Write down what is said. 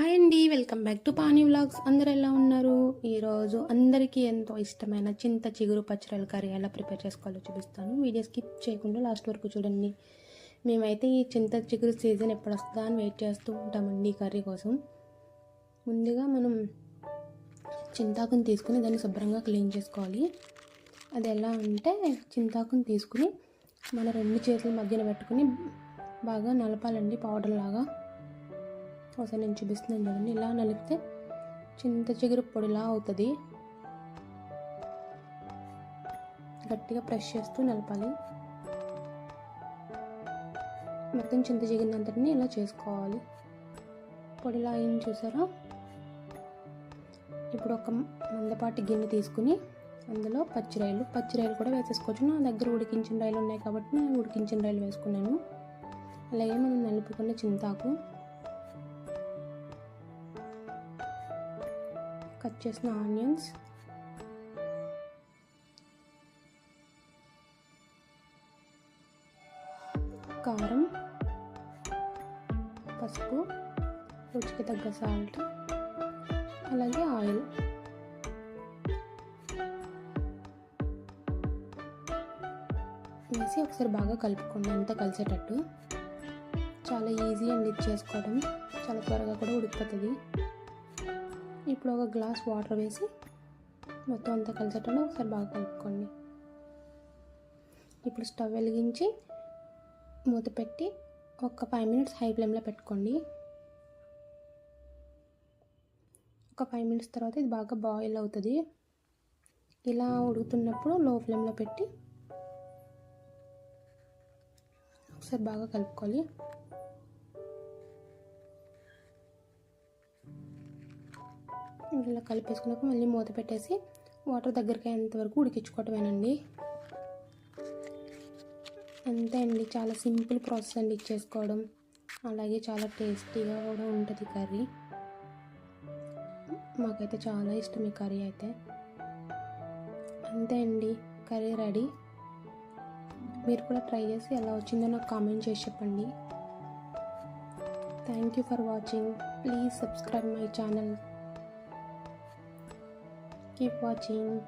Hi అండి welcome back to Paani vlogs. అందరు ఎలా ఉన్నారు? ఈరోజు అందరికీ ఎంతో ఇష్టమైన చింత చిగురు పచ్చడి కర్రీ ఎలా ప్రిపేర్ చేసుకోవాలో చూపిస్తాను. వీడియో స్కిప్ చేయకుండా లాస్ట్ వరకు చూడండి. మేమైతే ఈ చింత చిగురు సీజన్ ఎప్పుడు వస్తుందా అని వెయిట్ చేస్తూ ఉంటామండి ఈ కర్రీ కోసం. ముందుగా మనం చింతాకుని తీసుకుని దాన్ని శుభ్రంగా క్లీన్ చేసుకోవాలి. అది ఎలా అంటే చింతాకుని తీసుకుని మన రెండు చేతుల మధ్యన పెట్టుకుని బాగా నలపాలండి పౌడర్ లాగా. ఒకసారి నేను చూపిస్తున్నాను చూడండి. ఇలా నలిపితే చింత చిగురు పొడిలా అవుతుంది. గట్టిగా ప్రెస్ చేస్తూ నలపాలి. మొత్తం చింత చిగురినంతటిని ఇలా చేసుకోవాలి. పొడిలా అయింది చూసారా? ఇప్పుడు ఒక మందపాటి గిన్నె తీసుకుని అందులో పచ్చిరాయలు. పచ్చిరాయలు కూడా వేసేసుకోవచ్చు. నా దగ్గర ఉడికించిన రాయలు ఉన్నాయి కాబట్టి నేను ఉడికించిన రాయలు వేసుకున్నాను. అలాగే మనం నలుపుకున్న చింతాకు. కట్ చేసిన ఆనియన్స్. కారం. పసుపు. రుచికి తగ్గ సాల్ట్ అలాగే ఆయిల్. వేసి ఒకసారి బాగా కలుపుకోండి. అంతా కలిసేటట్టు. చాలా ఈజీ అండి ఇది చేసుకోవడం. చాలా త్వరగా కూడా ఉడికిపోతుంది. ఇప్పుడు ఒక గ్లాస్ వాటర్ వేసి మొత్తం అంతా కలిసేటట్టు ఒకసారి బాగా కలుపుకోండి. ఇప్పుడు స్టవ్ వెలిగించి మూత పెట్టి ఒక ఫైవ్ మినిట్స్ హై ఫ్లేమ్లో పెట్టుకోండి. ఒక ఫైవ్ మినిట్స్ తర్వాత ఇది బాగా బాయిల్ అవుతుంది. ఇలా ఉడుకుతున్నప్పుడు లో ఫ్లేమ్లో పెట్టి ఒకసారి బాగా కలుపుకోవాలి. ఇలా కలిపేసుకున్నాక మళ్ళీ మూత పెట్టేసి వాటర్ దగ్గరికి అయ్యేంత వరకు ఉడికించుకోవటమేనండి. అంతే అండి చాలా సింపుల్ ప్రాసెస్ అండి ఇచ్చేసుకోవడం. అలాగే చాలా టేస్టీగా కూడా ఉంటుంది కర్రీ. మాకైతే చాలా ఇష్టం ఈ కర్రీ అయితే. అంతే అండి కర్రీ రెడీ. మీరు కూడా ట్రై చేసి ఎలా వచ్చిందో నాకు కామెంట్ చేసి చెప్పండి. Thank you for watching. Please subscribe my channel. Keep watching